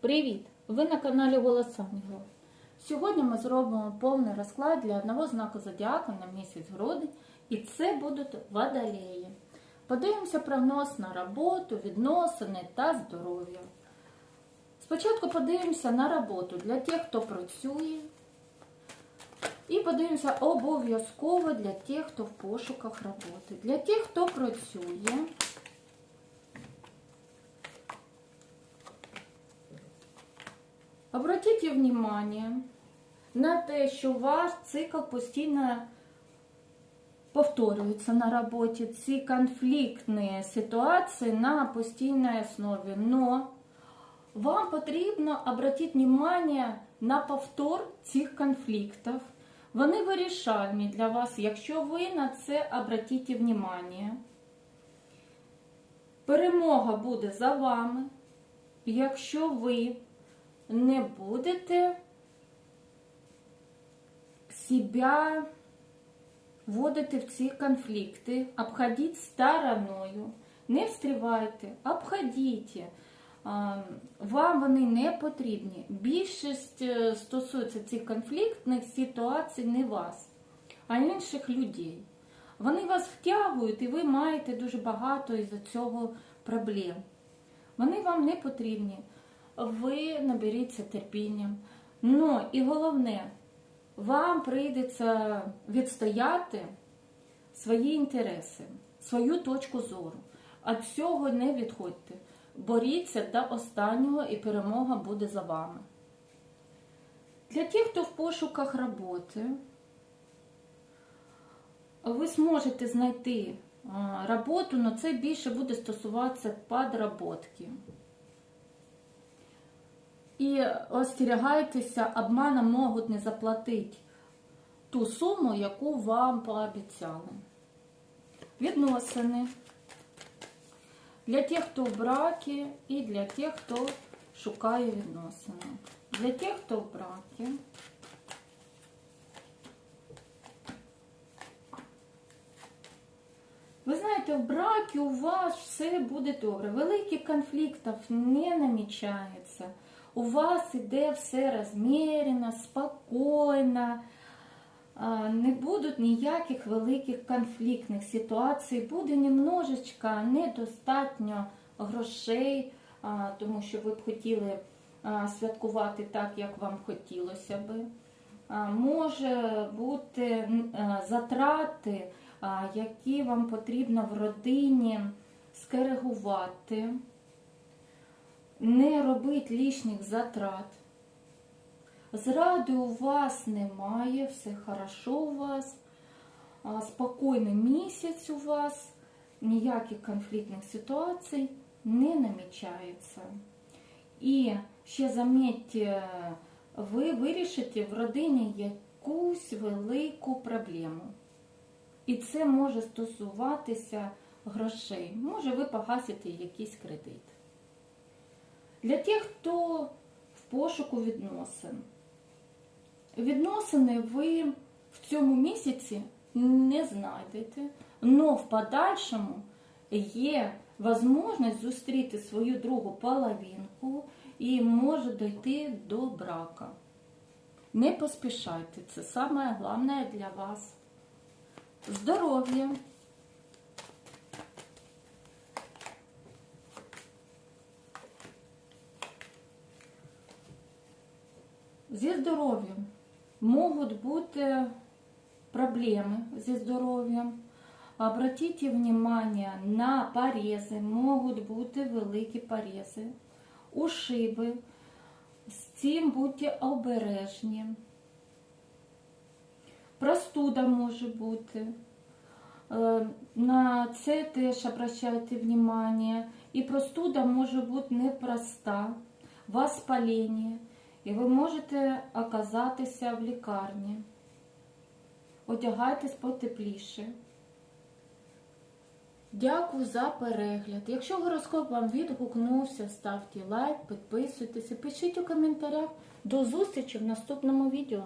Привіт! Ви на каналі Голос Ангела. Сьогодні ми зробимо повний розклад для одного знаку зодіака на місяць грудень, і це будуть водолеї. Подивимося прогноз на роботу, відносини та здоров'я. Спочатку подивимося на роботу для тих, хто працює. І подивимося обов'язково для тих, хто в пошуках роботи. Для тих, хто працює. Обратите внимание на те, що ваш цикл постійно повторюється на роботі. Ці конфліктні ситуації на постійній основі. Но вам потрібно обратити внимание на повтор цих конфліктів. Вони вирішальні для вас, якщо ви на це обратите внимание. Перемога буде за вами, якщо ви не будете себя вводити в ці конфлікти, обходити стороною. Не встрівайте, обходіть. Вам вони не потрібні. Більшість е, стосується цих конфліктних ситуацій не вас, а інших людей. Вони вас втягують, і ви маєте дуже багато із цього проблем. Вони вам не потрібні. Ви наберіться терпінням. Ну і головне, вам прийдеться відстояти свої інтереси, свою точку зору. Від цього не відходьте. Боріться до останнього і перемога буде за вами. Для тих, хто в пошуках роботи, ви зможете знайти роботу, але це більше буде стосуватися подработки. І остерігайтеся, обманом можуть не заплатити ту суму, яку вам пообіцяли. Відносини для тих, хто в бракі, і для тих, хто шукає відносини. Для тих, хто в бракі. Ви знаєте, в бракі у вас все буде добре. Великих конфліктів не намічається. У вас іде все розмірено, спокійно. Не будуть ніяких великих конфліктних ситуацій. Буде немножечко недостатньо грошей, тому що ви б хотіли святкувати так, як вам хотілося би. Може бути затрати, які вам потрібно в родині скоригувати не робить лишніх затрат. Зради у вас немає, все хорошо у вас, спокійний місяць у вас, ніяких конфліктних ситуацій не намічається. І ще замітьте, ви вирішите в родині якусь велику проблему. І це може стосуватися грошей. Може, ви погасите якийсь кредит. Для тих, хто в пошуку відносин. Відносини ви в цьому місяці не знайдете, але в подальшому є можливість зустріти свою другу половинку і може дойти до брака. Не поспішайте, це саме головне для вас. Здоров'я. Зі здоров'ям можуть бути проблеми зі здоров'ям. Обратите внимание на порези, можуть бути великі порези, ушиби. З цим будьте обережні. Простуда може бути. Е, На це теж обращайте внимание. І простуда може бути непроста, воспалення. І ви можете оказатися в лікарні. Одягайтесь потепліше. Дякую за перегляд. Якщо гороскоп вам відгукнувся, ставте лайк, підписуйтесь пишіть у коментарях. До зустрічі в наступному відео.